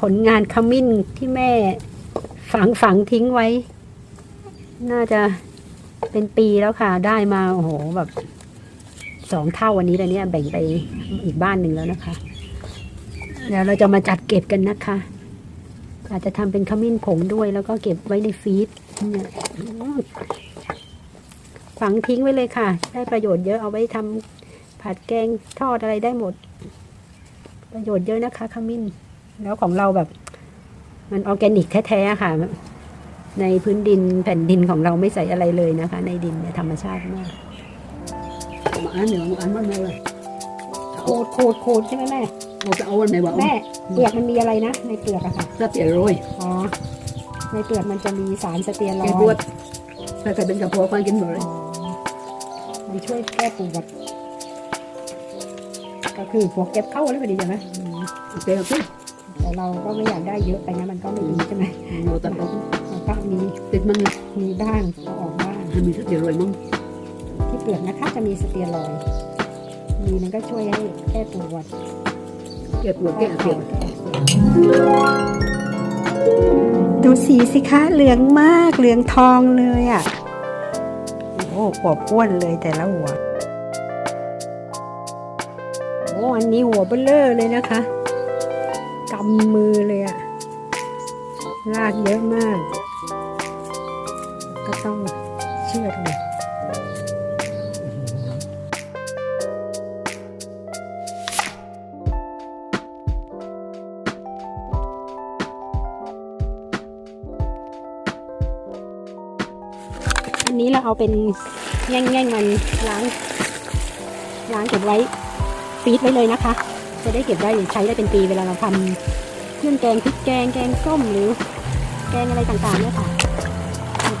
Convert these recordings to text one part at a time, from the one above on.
ผลงานขมิ้นที่แม่ฝังฝังทิ้งไว้ น่าจะเป็นปีแล้วค่ะ ได้มาโอ้โหแบบสองเท่าวันนี้เลยเนี่ยแบ่งไปอีกบ้านหนึ่งแล้วนะคะเดี๋ยวเราจะมาจัดเก็บกันนะคะ อาจจะทำเป็นขมิ้นผงด้วย แล้วก็เก็บไว้ในฟรีซเนี่ยฝังทิ้งไว้เลยค่ะ ได้ประโยชน์เยอะเอาไว้ทำผัดแกงทอดอะไรได้หมด ประโยชน์เยอะนะคะขมิ้น แล้วของเราแบบ มันออร์แกนิกแท้ๆค่ะ ในพื้นดินแผ่นดินของเราไม่ใส่อะไรเลยนะคะ ในดินเนี่ยธรรมชาติมาก mà ăn nữa mà ăn mất này rồi โคดโคดโคดใช่ไหมแม่ một cái ôn này bảo แม่เปลือกมันมีอะไรนะในเปลือกอะค่ะ rất tiền rồi อ๋อในเปลือกมันจะมีสารสเตียรอย cái ด์ buốt phải cái bên cà phô khoan kín rồi มันช่วยแก้ปวดก็คือพวกเก็บเข้าแล้วพอดีใช่ไหมอืม ok ok แต่เราก็ไม่อยากได้เยอะไปนะมันก็ไม่ดีใช่ไหม một tận đó มันก็มี tịt măng มีบ้างก็ออกบ้าง hai mươi rất tiền rồi măng ที่เปลือกนะคะจะมีสเตียรอยด์มีมันก็ช่วยให้แก้ปวด cái của แก้ cái เข่า tiền แก้เสื่อมดูสีสิคะเหลืองมากเหลืองทองเลยอะโอ้โหปอบอ้วนเลยแต่ละหัวโอ้อันนี้หัวเบลเลอร์เลยนะคะ กำมือเลยอะลากเยอะมาก ก็ต้องเชื่อดเลยอันนี้เราเอาเป็นแง่งๆมันล้างล้างเก็บไว้ฟีดไว้เลยนะคะ จะได้เก็บได้ใช้ได้เป็นปีเวลาเราทำเครื่องแกงพริกแกงแกงส้มหรือ แกงอะไรต่างๆเนี่ยค่ะ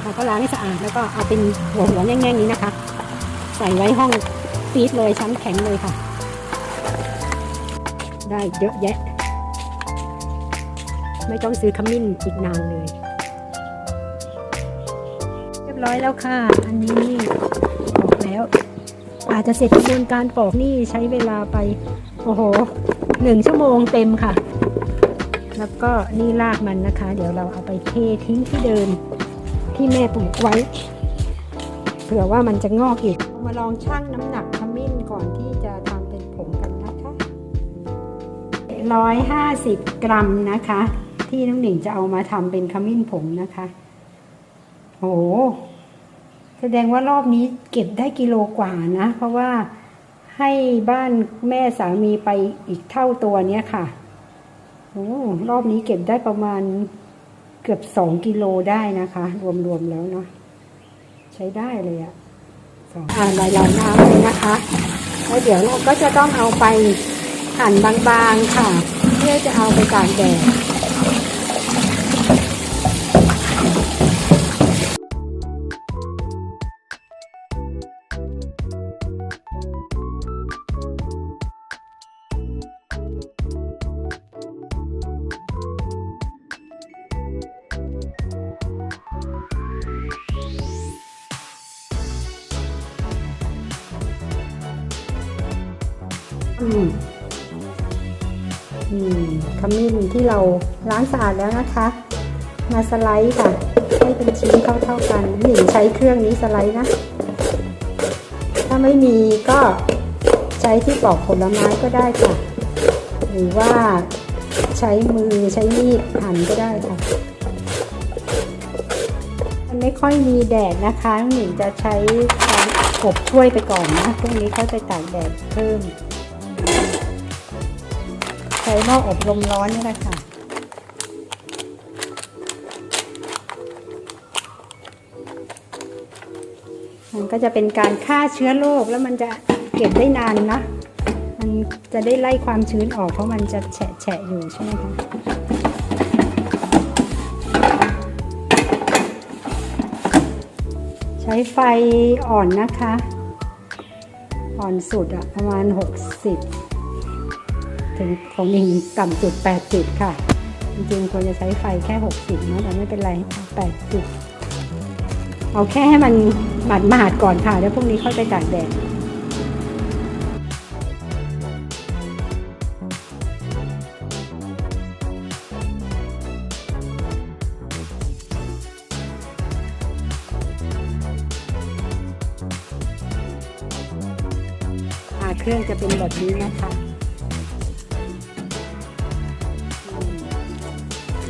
เราก็ล้างให้สะอาดแล้วก็เอาเป็นหัวหัวแง่งๆนี้นะคะ ใส่ไว้ห้องฟีดเลยชั้นแข็งเลยค่ะ ได้เยอะแยะ ไม่ต้องซื้อขมิ้นอีกนานเลย เรียบร้อยแล้วค่ะ อันนี้ออกแล้ว อาจจะเสร็จกระบวนการปอกนี่ใช้เวลาไป โอ้โหหนึ่งชั่วโมงเต็มค่ะ แล้วก็นี่รากมันนะคะ เดี๋ยวเราเอาไปเททิ้งที่เดิมที่แม่ปลูกไว้ เผื่อว่ามันจะงอกอีก มาลองชั่งน้ำหนักขมิ้นก่อนที่จะทำเป็นผงกันนะคะร้อยห้าสิบกรัมนะคะ ที่น้องหนิงจะเอามาทำเป็นขมิ้นผงนะคะ โอ้โห แสดงว่ารอบนี้เก็บได้กิโลกว่านะ เพราะว่าให้บ้านแม่สามีไปอีกเท่าตัวเนี้ยค่ะโอ้รอบนี้เก็บได้ประมาณเกือบสองกิโลได้นะคะ รวมๆแล้วเนาะใช้ได้เลยอะสองอ่าหลายน้ำเลยนะคะแล้วเดี๋ยวเราก็จะต้องเอาไปหั่นบางๆค่ะ เพื่อจะเอาไปตากแดด อืมอืมขมิ้นที่เราล้างสะอาดแล้วนะคะ มาสไลด์ค่ะ ให้เป็นชิ้นเท่าๆกันหนิงใช้เครื่องนี้สไลด์นะ ถ้าไม่มีก็ใช้ที่ปอกผลไม้ก็ได้ค่ะ หรือว่าใช้มือใช้มีดหั่นก็ได้ค่ะ มันไม่ค่อยมีแดดนะคะหนิงจะใช้การอบถ้วยไปก่อนนะพรุ่งนี้เขาจะตากแดดเพิ่ม ช้หม้ออบลมร้อนนี่แหละค่ะมันก็จะเป็นการฆ่าเชื้อโรคแล้วมันจะเก็บได้นานนะ มันจะได้ไล่ความชื้นออกเพราะมันจะแฉะแฉะอยู่ใช่ไหมคะใช้ไฟอ่อนนะคะ อ่อนสุดอะประมาณ 60 ถึงของหนิงต่ำสุด8จุดค่ะ จริงๆควรจะใช้ไฟแค่ 60นะแต่ไม่เป็นไร8จุดเอาแค่ให้มันหมาดหมาดก่อนค่ะแล้วพรุ่งนี้ค่อยไปตากแดดเครื่องจะเป็นแบบนี้นะคะ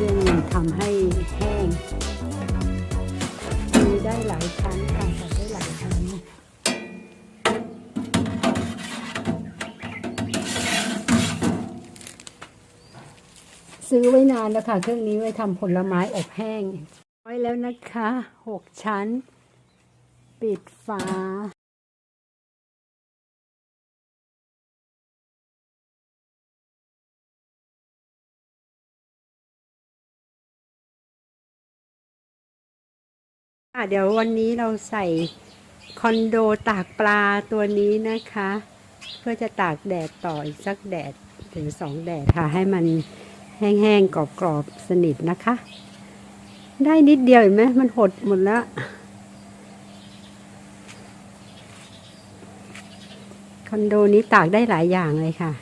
รื่องทำให้แห้งมีได้หลายชั้นค่ะใส่ได้หลายชั้นซื้อไว้นานแล้วค่ะ เครื่องนี้ไว้ทำผลไม้อบแห้ง ไว้แล้วนะคะหกชั้น ปิดฝาะเดี๋ยววันนี้เราใส่คอนโดตากปลาตัวนี้นะคะ เพื่อจะตากแดดต่ออีกสักแดดถึงสองแดดค่ะ ให้มันแห้งๆกรอบๆสนิทนะคะ ได้นิดเดียวเห็นไหมมันหดหมดแล้วคอนโดนี้ตากได้หลายอย่างเลยค่ะ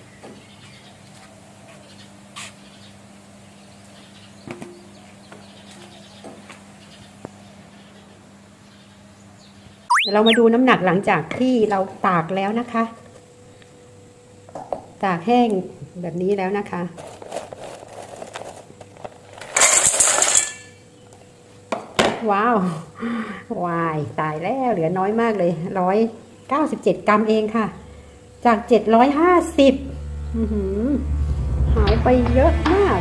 ดี๋ยวเรามาดูน้ำหนักหลังจากที่เราตากแล้วนะคะ ตากแห้งแบบนี้แล้วนะคะ ว้าววายตายแล้วเหลือน้อยมากเลยร้อยเก้าสิบเจ็ดกรัมเองค่ะ จากเจ็ดร้อยห้าสิบหายไปเยอะมาก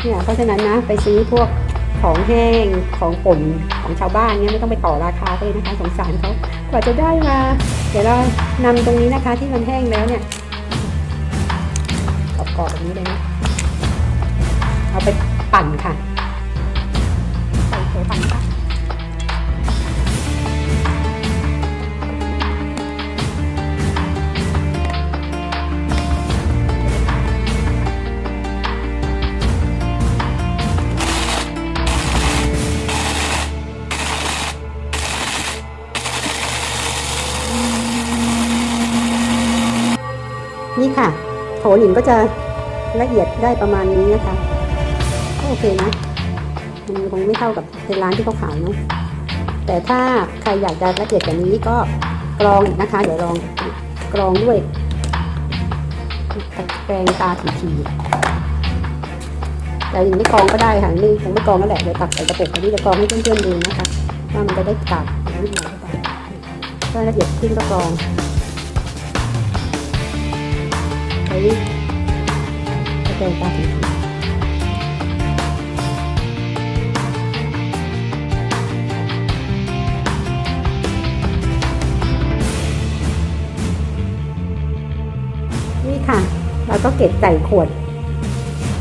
เนี่ยเพราะฉะนั้นนะ ไปซื้อพวก ของแห้งของป่นของชาวบ้านเนี่ยไม่ต้องไปต่อราคาเลยนะคะสงสารเขากว่าจะได้มา เดี๋ยวเรานำตรงนี้นะคะที่มันแห้งแล้วเนี่ยกรอบๆแบบนี้เลยนะเอาไปปั่นค่ะใส่โถปั่น หินก็จะละเอียดได้ประมาณนี้นะคะก็โอเคนะมันคงไม่เท่ากับในร้านที่เขาขายเนาะแต่ถ้าใครอยากจะละเอียดกว่านี้ก็กรองอีกนะคะ เดี๋ยวลองกรองด้วยตะแกรงตาถีๆแต่ยังไม่กรองก็ได้ค่ะนี่คงไม่กรองก็แหละเดี๋ยวตักใส่กระปุกอันนี้จะกรองให้เพื่อนๆดูนะคะว่ามันจะได้ตักนิดหน่อยเข้าไปถ้าละเอียดขึ้นก็กรอง ใช้ตะแกรงตาถีๆนี่ค่ะ เราก็เก็บใส่ขวด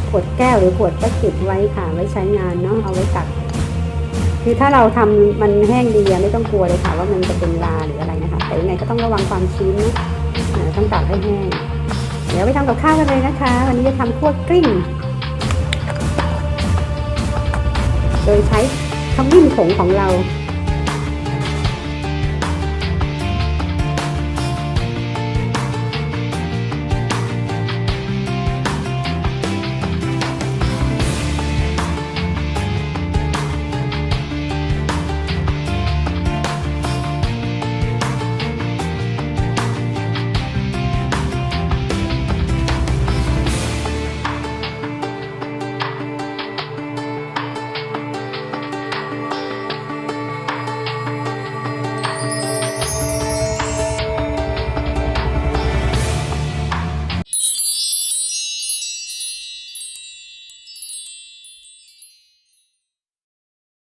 ขวดแก้วหรือขวดพลาสติกไว้ค่ะ ไว้ใช้งานเนาะ เอาไว้ตัก คือถ้าเราทำมันแห้งดีอะไม่ต้องกลัวเลยค่ะ ว่ามันจะเป็นลาหรืออะไรนะคะ แต่ยังไงก็ต้องระวังความชื้นนะต้องตากให้แห้ง เดี๋ยวไปทำกับข้าวกันเลยนะคะ วันนี้จะทำคั่วกลิ้ง โดยใช้ขมิ้นผงของเรา